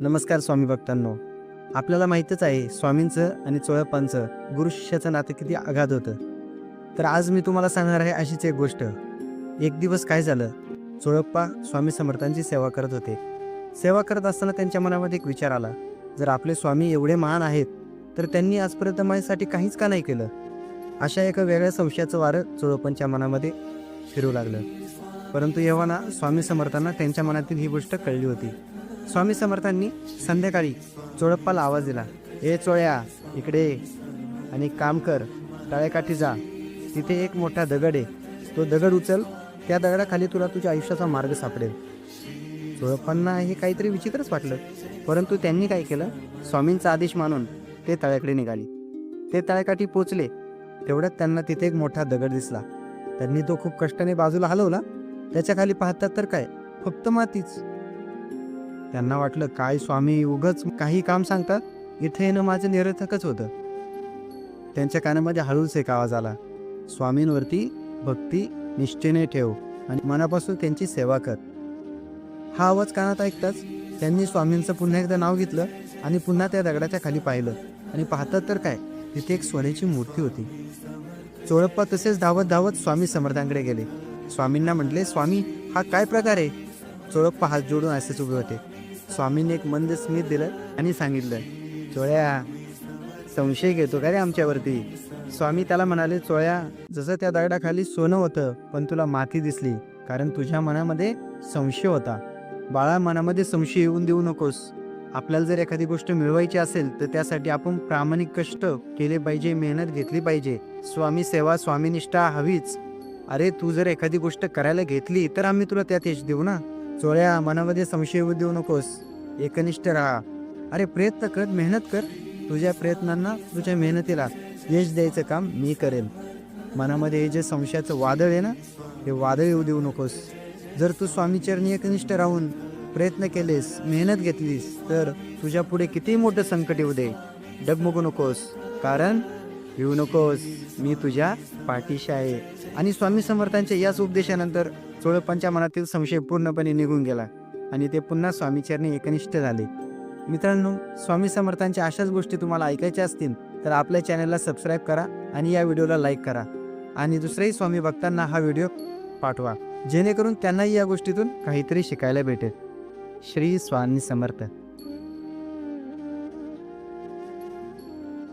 नमस्कार स्वामी भक्तांनो. आपल्याला माहीतच आहे स्वामींचं आणि चोळप्पांचं गुरु शिष्याचं नातं किती आघात होतं. तर आज मी तुम्हाला सांगणार आहे अशीच एक गोष्ट. एक दिवस काय झालं? चोळप्पा स्वामी समर्थांची सेवा करत होते. सेवा करत असताना त्यांच्या मनामध्ये एक विचार आला. जर आपले स्वामी एवढे महान आहेत तर त्यांनी आजपर्यंत माझ्यासाठी काहीच का नाही केलं? अशा एका वेगळ्या संशयाचं वारं चोळप्पांच्या मनामध्ये फिरू लागलं. परंतु जेव्हा स्वामी समर्थांना त्यांच्या मनातील ही गोष्ट कळली होती. स्वामी समर्थांनी संध्याकाळी चोळप्पाला आवाज दिला. ए चोळ्या इकडे आणि काम कर. टाळेकाठी जा. तिथे एक मोठा दगड आहे. तो दगड उचल. त्या दगडाखाली तुला तुझ्या आयुष्याचा मार्ग सापडेल. चोळप्पांना हे काहीतरी विचित्रच वाटलं परंतु त्यांनी काय केलं? स्वामींचा आदेश मानून ते तळ्याकडे निघाली. ते तळ्याकाठी पोचले तेवढ्यात त्यांना तिथे एक मोठा दगड दिसला. त्यांनी तो खूप कष्टाने बाजूला हलवला. त्याच्याखाली पाहतात तर काय? फक्त मातीच. त्यांना वाटलं काय स्वामी उगच काही काम सांगतात? इथे येणं माझं निरर्थकच होतं. त्यांच्या कानामध्ये हळूच एक आवाज आला. स्वामींवरती भक्ती निष्ठेने ठेव आणि मनापासून त्यांची सेवा कर. हा आवाज कानात ऐकताच त्यांनी स्वामींचं पुन्हा एकदा नाव घेतलं आणि पुन्हा त्या दगडाच्या खाली पाहिलं. आणि पाहतात तर काय? तिथे एक सोन्याची मूर्ती होती. चोळप्पा तसेच धावत धावत स्वामी समर्थांकडे गेले. स्वामींना म्हटले स्वामी हा काय प्रकार आहे? चोळप्पा हात जोडून असेच उभे होते. स्वामींनी एक मंद स्मित दिलं आणि सांगितलं चोळ्या संशय घेतो का रे आमच्यावरती? स्वामी त्याला म्हणाले चोळ्या जसं त्या दगडाखाली सोनं होतं पण तुला माती दिसली कारण तुझ्या मनामध्ये संशय होता. बाळा मनामध्ये संशय येऊन देऊ नकोस. आपल्याला जर एखादी गोष्ट मिळवायची असेल तर त्यासाठी आपण प्रामाणिक कष्ट केले पाहिजे मेहनत घेतली पाहिजे. स्वामी सेवा स्वामीनिष्ठा हवीच. अरे तू जर एखादी गोष्ट करायला घेतली तर आम्ही तुला त्यात यश देऊ ना? चोळ्या मनामध्ये संशय देऊ नकोस. एकनिष्ठ राहा. अरे प्रयत्न कर मेहनत कर. तुझ्या प्रयत्नांना तुझ्या मेहनतीला यश द्यायचं काम मी करेन. मनामध्ये हे जे संशयाचं वादळ आहे ना ते वादळ येऊ देऊ नकोस. जर तू स्वामीचरणी एकनिष्ठ राहून प्रयत्न केलेस मेहनत घेतलीस तर तुझ्या पुढे किती मोठं संकट येऊ दे. डगमगू नकोस. कारण येऊ नकोस मी तुझ्या पाठीशी आहे आणि स्वामी समर्थांच्या याच उपदेशानंतर चोळप्पांच्या मनातील संशय पूर्णपणे निघून गेला आणि ते पुन्हा स्वामीचरणी एकनिष्ठ झाले. मित्रांनो स्वामी समर्थांच्या अशाच गोष्टी तुम्हाला ऐकायच्या असतील तर आपल्या चॅनलला सबस्क्राईब करा आणि या व्हिडिओला लाईक करा. आणि दुसऱ्याही स्वामी भक्तांना हा व्हिडिओ पाठवा जेणेकरून त्यांनाही या गोष्टीतून काहीतरी शिकायला भेटेल. श्री स्वामी समर्थ.